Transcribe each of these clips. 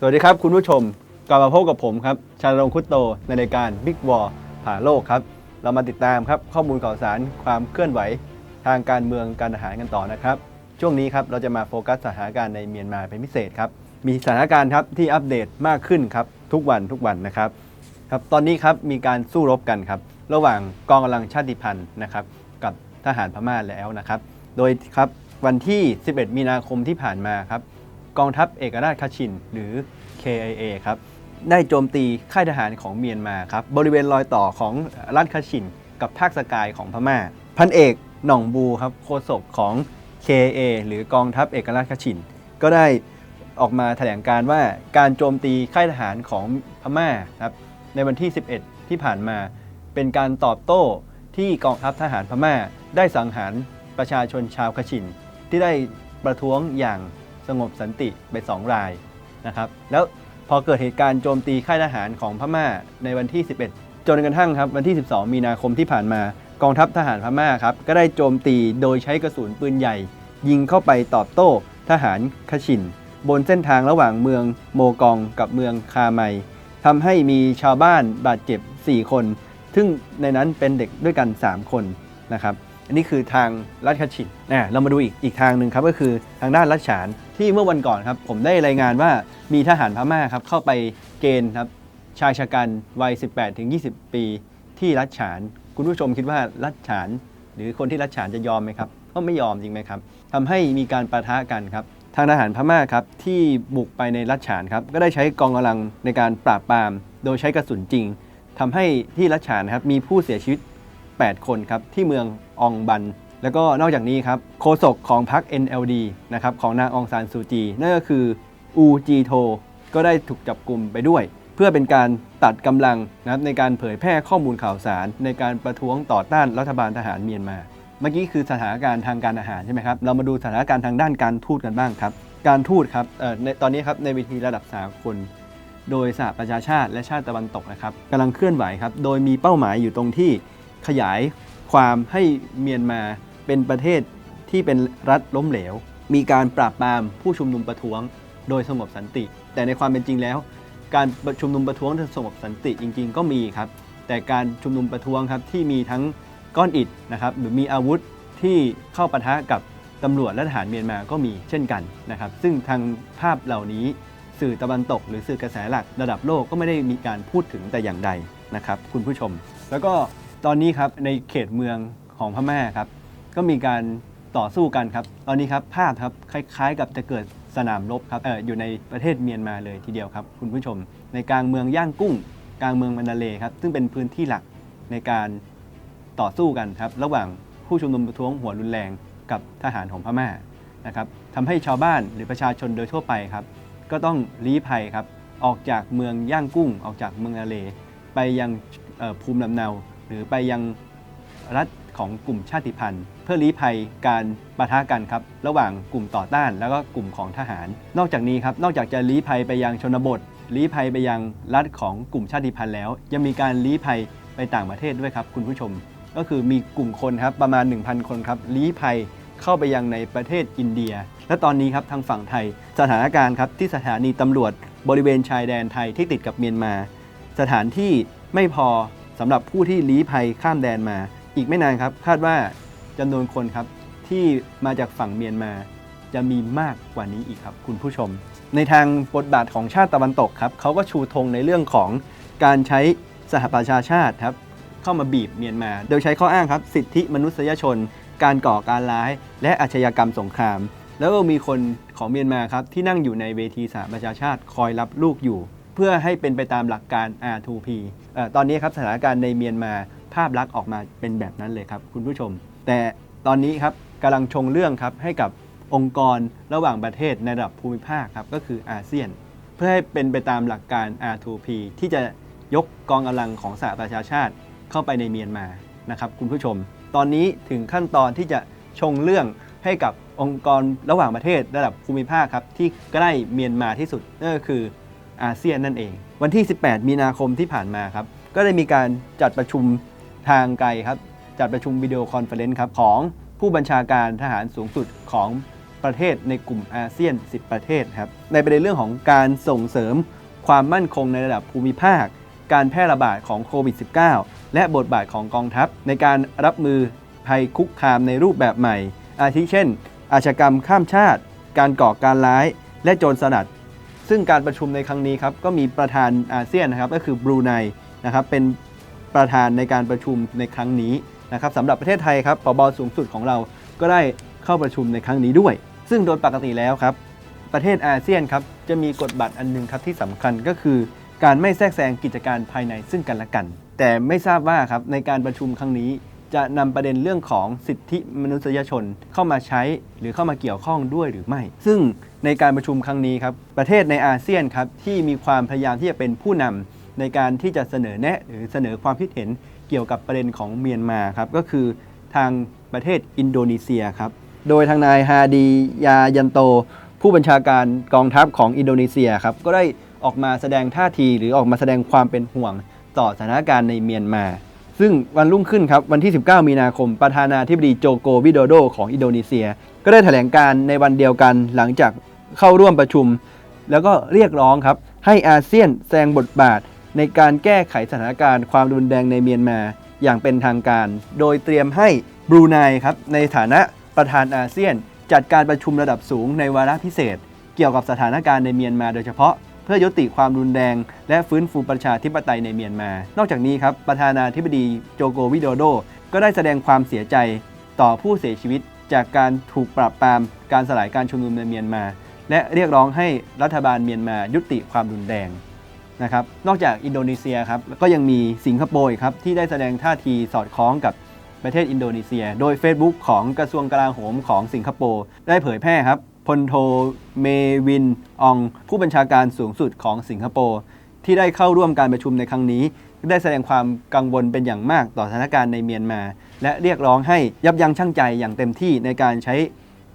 สวัสดีครับคุณผู้ชมกลับมาพบกับผมครับชาลงคุตโตในรายการ Big War ผ่าโลกครับ เรามาติดตามครับข้อมูลข่าวสารความเคลื่อนไหว ทางการเมืองการทหารกันต่อนะครับ ช่วงนี้ครับเราจะมาโฟกัสสถานการณ์ในเมียนมาเป็นพิเศษครับ มีสถานการณ์ครับที่อัปเดตมากขึ้นครับทุกวันทุกวันนะครับครับตอนนี้ครับมีการสู้รบกันครับระหว่างกองกำลังชาติพันธุ์นะครับกับทหารพม่าแล้วนะครับ โดยครับวันที่ 11 มีนาคมที่ผ่านมาครับ กองทัพเอกราชคาชิน หรือ KIA ครับได้โจมตีค่ายทหารของเมียนมาครับบริเวณรอยต่อของรัฐคาชิน กับภาคสกายของพม่า พันเอกหน่องบูครับโฆษกของ KIA หรือกองทัพเอกราชคาชิน ก็ได้ออกมาแถลงการว่าการโจมตีค่ายทหารของพม่าครับในวันที่ 11 ที่ผ่านมาเป็นการตอบโต้ที่กองทัพทหารพม่า ได้สังหารประชาชนชาวคาชิน ที่ได้ประท้วงอย่าง สงบสันติไปสองรายนะครับแล้วพอเกิดเหตุการณ์โจมตีค่ายทหารของพม่าในวันที่ 11 จนกระทั่งครับวันที่ 12 มีนาคมที่ผ่านมากองทัพทหารพม่าครับก็ได้โจมตีโดยใช้กระสุนปืนใหญ่ ยิงเข้าไปตอบโต้ทหารคชิน บนเส้นทางระหว่างเมืองโมกองกับเมืองคาไมทำให้มีชาวบ้านบาดเจ็บ 4 คน ซึ่งในนั้นเป็นเด็กด้วยกัน 3 คนนะครับ อันนี้คือทางรัฐคชินนะเรามาดูอีกอีกทางหนึ่งครับก็คือทางด้านรัฐฉานที่เมื่อวันก่อนครับผมได้รายงานว่ามีทหารพม่าครับเข้าไปเกณฑ์ครับชายชะกันวัย 18-20 ปี ที่รัฐฉาน คุณผู้ชมคิดว่ารัฐฉาน หรือคนที่รัฐฉานจะยอมไหมครับก็ไม่ยอมจริงไหมครับทำให้มีการประทะกันครับทางทหารพม่าครับที่บุกไปในรัฐฉานครับก็ได้ใช้กองกำลังในการปราบปราม โดยใช้กระสุนจริงทำให้ที่รัฐฉานครับมีผู้เสียชีวิต 8 คนครับที่เมือง องบัน แล้วก็นอกจากนี้ครับโฆษกของพรรค NLD นะครับของนางองซานซูจี นั่นก็คืออูจีโทก็ได้ถูกจับกลุ่มไปด้วย เพื่อเป็นการตัดกำลังนะครับในการเผยแพร่ข้อมูลข่าวสาร ในการประท้วงต่อต้านรัฐบาลทหารเมียนมา เมื่อกี้คือสถานการณ์ทางการอาหารใช่ไหมครับเรามาดูสถานการณ์ทางด้านการทูตกันบ้างครับ การทูตครับเอ่อในตอนนี้ครับในเวทีระดับสากลโดยสหประชาชาติและชาติตะวันตกนะครับกำลังเคลื่อนไหวครับ โดยมีเป้าหมายอยู่ตรงที่ขยาย ความให้เมียนมาเป็นประเทศที่เป็นรัฐล้มเหลว มีการปราบปรามผู้ชุมนุมประท้วงโดยสงบสันติ แต่ในความเป็นจริงแล้ว การชุมนุมประท้วงโดยสงบสันติจริง ๆ ก็มีครับ แต่การชุมนุมประท้วงครับที่มีทั้งก้อนอิฐนะครับหรือมีอาวุธที่เข้าปะทะกับตำรวจและทหารเมียนมาก็มีเช่นกันนะครับ ซึ่งทางภาพเหล่านี้สื่อตะวันตก หรือสื่อกระแสหลักระดับโลกก็ไม่ได้มีการพูดถึงแต่อย่างใดนะครับ คุณผู้ชม แล้วก็ ตอนนี้ครับในเขตเมืองของพม่าครับ ก็มีการต่อสู้กันครับ ตอนนี้ครับภาพครับคล้าย ๆ กับจะเกิดสนามรบครับเอออยู่ในประเทศเมียนมาเลยทีเดียวครับ คุณผู้ชม ในกลางเมืองย่างกุ้ง กลางเมืองมันนาเลครับ ซึ่งเป็นพื้นที่หลักในการต่อสู้กันครับ ระหว่างผู้ชุมนุมประท้วงหัวรุนแรงกับทหารของพม่านะครับทำให้ชาวบ้านหรือประชาชนโดยทั่วไปครับ ก็ต้องลี้ภัยครับ ออกจากเมืองย่างกุ้ง ออกจากเมืองนาเล ไปยังภูมิลำเนา หรือไปยังรัฐของกลุ่มชาติพันธุ์ เพื่อลี้ภัยการปะทะกันครับระหว่างกลุ่มต่อต้าน แล้วก็กลุ่มของทหาร นอกจากนี้ครับนอกจากจะลี้ภัยไปยังชนบท ลี้ภัยไปยังรัฐของกลุ่มชาติพันธุ์แล้ว ยังมีการลี้ภัยไปต่างประเทศด้วยครับคุณผู้ชม ก็คือมีกลุ่มคนครับประมาณ 1,000 คนครับลี้ภัยเข้าไปยังในประเทศอินเดีย และตอนนี้ครับทางฝั่งไทย สถานการณ์ครับที่สถานีตำรวจบริเวณชายแดนไทยที่ติดกับเมียนมา สถานที่ไม่พอ สำหรับผู้ที่ลี้ภัยข้ามแดนมา อีกไม่นานครับ คาดว่าจำนวนคนครับที่มาจากฝั่งเมียนมา จะมีมากกว่านี้อีกครับ คุณผู้ชม ในทางบทบาทของชาติตะวันตกครับเขาก็ชูธงในเรื่องของการใช้สหประชาชาติครับเข้ามาบีบเมียนมา โดยใช้ข้ออ้างครับ สิทธิมนุษยชน การก่อการร้าย และอาชญากรรมสงคราม แล้วก็มีคนของเมียนมาครับที่นั่งอยู่ในเวทีสหประชาชาติคอยรับลูกอยู่ เพื่อให้เป็นไปตามหลักการ R2P ออตอนนี้ครับสถานการณ์ในเมียนมาภาพลักษณ์ออกมาเป็นแบบนั้นเลยครับคุณผู้ชม แต่ตอนนี้ครับกำลังชงเรื่องครับให้กับองค์กรระหว่างประเทศในระดับภูมิภาคครับก็คืออาเซียน เพื่อให้เป็นไปตามหลักการ R2P ที่จะยกกองกำลังของสหประชาชาติเข้าไปในเมียนมานะครับคุณผู้ชม ตอนนี้ถึงขั้นตอนที่จะชงเรื่องให้กับองค์กรระหว่างประเทศระดับภูมิภาคครับที่ใกล้เมียนมาที่สุดนั่นก็คือ อาเซียนนั่นเอง วันที่ 18 มีนาคมที่ผ่านมาครับ ก็ได้มีการจัดประชุมทางไกลครับ จัดประชุมวิดีโอคอนเฟอเรนซ์ครับของผู้บัญชาการทหารสูงสุดของประเทศในกลุ่มอาเซียน 10 ประเทศครับ ในประเด็นเรื่องของการส่งเสริมความมั่นคงในระดับภูมิภาค การแพร่ระบาดของโควิด -19 และบทบาทของกองทัพ ในการรับมือภัยคุกคามในรูปแบบใหม่ อาทิเช่น อาชญากรรมข้ามชาติ การก่อการร้าย และโจรสลัด ซึ่งการประชุมในครั้งนี้ครับก็มีประธานอาเซียนนะครับก็คือบรูไนนะครับเป็นประธานในการประชุมในครั้งนี้นะครับสำหรับประเทศไทยครับปบสูงสุดของเราก็ได้เข้าประชุมในครั้งนี้ด้วย ซึ่งโดยปกติแล้วครับ ประเทศอาเซียนครับจะมีกฎบัตรอันหนึงครับที่สำคัญก็คือการไม่แทรกแซงกิจการภายในซึ่งกันและกัน แต่ไม่ทราบว่าครับในการประชุมครั้งนี้ จะนำประเด็นเรื่องของสิทธิมนุษยชนเข้ามาใช้หรือเข้ามาเกี่ยวข้องด้วยหรือไม่ ซึ่งในการประชุมครั้งนี้ครับประเทศในอาเซียนครับที่มีความพยายามที่จะเป็นผู้นำในการที่จะเสนอแนะหรือเสนอความคิดเห็นเกี่ยวกับประเด็นของเมียนมาครับก็คือทางประเทศอินโดนีเซียครับโดยทางนายฮาดียายันโต ผู้บัญชาการกองทัพของอินโดนีเซียครับก็ได้ออกมาแสดงท่าทีหรือออกมาแสดงความเป็นห่วงต่อสถานการณ์ในเมียนมา ซึ่งวันรุ่งขึ้นครับวันที่ 19 มีนาคม ประธานาธิบดีโจโกวิโดโดของอินโดนีเซีย ก็ได้แถลงการในวันเดียวกันหลังจากเข้าร่วมประชุม แล้วก็เรียกร้องครับให้อาเซียนแสดงบทบาท ในการแก้ไขสถานการณ์ความรุนแรงในเมียนมาอย่างเป็นทางการ โดยเตรียมให้บรูไนครับในฐานะประธานอาเซียน จัดการประชุมระดับสูงในวาระพิเศษ เกี่ยวกับสถานการณ์ในเมียนมาโดยเฉพาะ เพื่อยุติความรุนแรง และฟื้นฟูประชาธิปไตยในเมียนมา นอกจากนี้ครับประธานาธิบดีโจโกวิโดโด ก็ได้แสดงความเสียใจต่อผู้เสียชีวิต จากการถูกปราบปรามการสลายการชุมนุมในเมียนมา และเรียกร้องให้รัฐบาลเมียนมายุติความรุนแรงนะครับนอกจากอินโดนีเซียครับก็ยังมีสิงคโปร์ครับที่ได้แสดงท่าทีสอดคล้องกับประเทศอินโดนีเซีย โดย Facebook ของกระทรวงกลาโหมของสิงคโปร์ได้เผยแพร่ครับ พลโทเมวินออง ผู้บัญชาการสูงสุดของสิงคโปร์ที่ได้เข้าร่วมการประชุมในครั้งนี้ ได้แสดงความกังวลเป็นอย่างมากต่อสถานการณ์ในเมียนมา และเรียกร้องให้ยับยั้งชั่งใจอย่างเต็มที่ในการใช้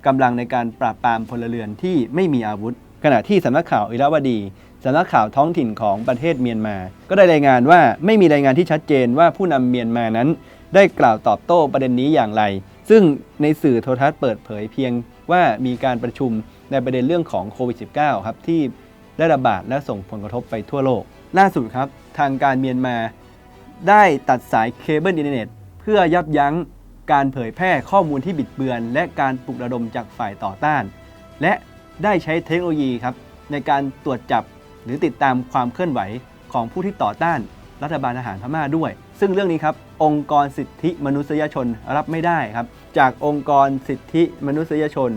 กำลังในการปราบปรามพลเรือนที่ไม่มีอาวุธ ขณะที่สำนักข่าวอิราวดีสำนักข่าวท้องถิ่นของประเทศเมียนมา ก็ได้รายงานว่าไม่มีรายงานที่ชัดเจนว่าผู้นำเมียนมานั้น ได้กล่าวตอบโต้ประเด็นนี้อย่างไร ซึ่งในสื่อโทรทัศน์เปิดเผยเพียง ว่ามีการประชุมในประเด็นเรื่องของโควิด -19 ครับที่ได้ระบาดและส่งผลกระทบไปทั่วโลก ล่าสุดครับ ทางการเมียนมาได้ตัดสายเคเบิลอินเทอร์เน็ต เพื่อยับยั้งการเผยแพร่ข้อมูลที่บิดเบือน และการปลุกระดมจากฝ่ายต่อต้าน และได้ใช้เทคโนโลยีครับในการตรวจจับหรือติดตามความเคลื่อนไหวของผู้ที่ต่อต้านรัฐบาลทหารพม่าด้วย ซึ่งเรื่องนี้ครับองค์กรสิทธิมนุษยชนรับไม่ได้ครับ จากองค์กรสิทธิมนุษยชน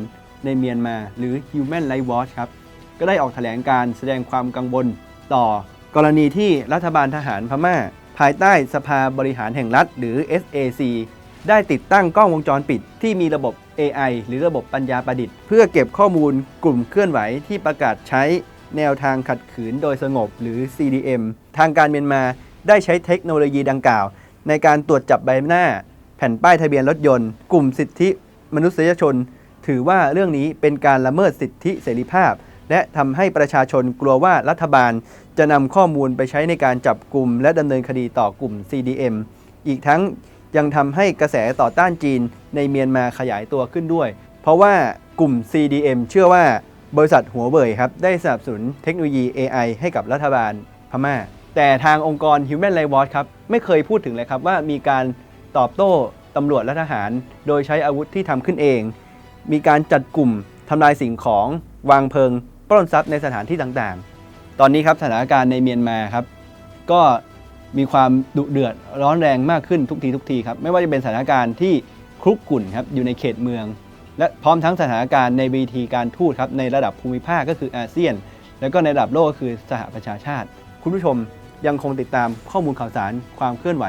ในเมียนมา หรือ Human Rights Watch ครับก็ได้ออกแถลงการแสดงความกังวลต่อกรณีที่รัฐบาลทหารพม่า ภายใต้สภาบริหารแห่งรัฐ หรือ SAC ได้ติดตั้งกล้องวงจรปิด ที่มีระบบ AI หรือระบบปัญญาประดิษฐ์ เพื่อเก็บข้อมูลกลุ่มเคลื่อนไหวที่ประกาศใช้แนวทางขัดขืนโดยสงบหรือ CDM ทางการเมียนมา ได้ใช้เทคโนโลยีดังกล่าว ในการตรวจจับใบหน้า แผ่นป้ายทะเบียนรถยนต์ กลุ่มสิทธิมนุษยชน ถือว่าเรื่องนี้เป็นการละเมิดสิทธิเสรีภาพ และทำให้ประชาชนกลัวว่ารัฐบาล จะนำข้อมูลไปใช้ในการจับกลุ่ม และดำเนินคดีต่อกลุ่ม CDM อีกทั้งยังทำให้กระแสต่อต้านจีนในเมียนมาขยายตัวขึ้นด้วย เพราะว่ากลุ่ม CDM เชื่อว่าบริษัทหัวเว่ยครับได้สนับสนุนเทคโนโลยี AI ให้กับรัฐบาลพม่า แต่ทางองค์กร Human Rights Watch ครับไม่เคยพูดถึงเลยครับว่ามีการตอบโต้ตำรวจและทหาร โดยใช้อาวุธที่ทำขึ้นเอง มีการจัดกลุ่มทำลายสิ่งของวางเพลิง ปล้นทรัพย์ในสถานที่ต่างๆ ตอนนี้ครับสถานการณ์ในเมียนมาครับก็มีความดุเดือดร้อนแรงมากขึ้นทุกทีทุกทีครับไม่ว่าจะเป็นสถานการณ์ที่คลุกกลุ่นครับอยู่ในเขตเมือง และพร้อมทั้งสถานการณ์ในเวทีการทูตครับในระดับภูมิภาคก็คืออาเซียน แล้วก็ในระดับโลกก็คือสหประชาชาติ คุณผู้ชม ยังคงติดตามข้อมูลข่าวสารความเคลื่อนไหว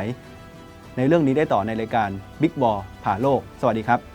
ในเรื่องนี้ได้ต่อในรายการ Big w a r ผ่าโลก สวัสดีครับ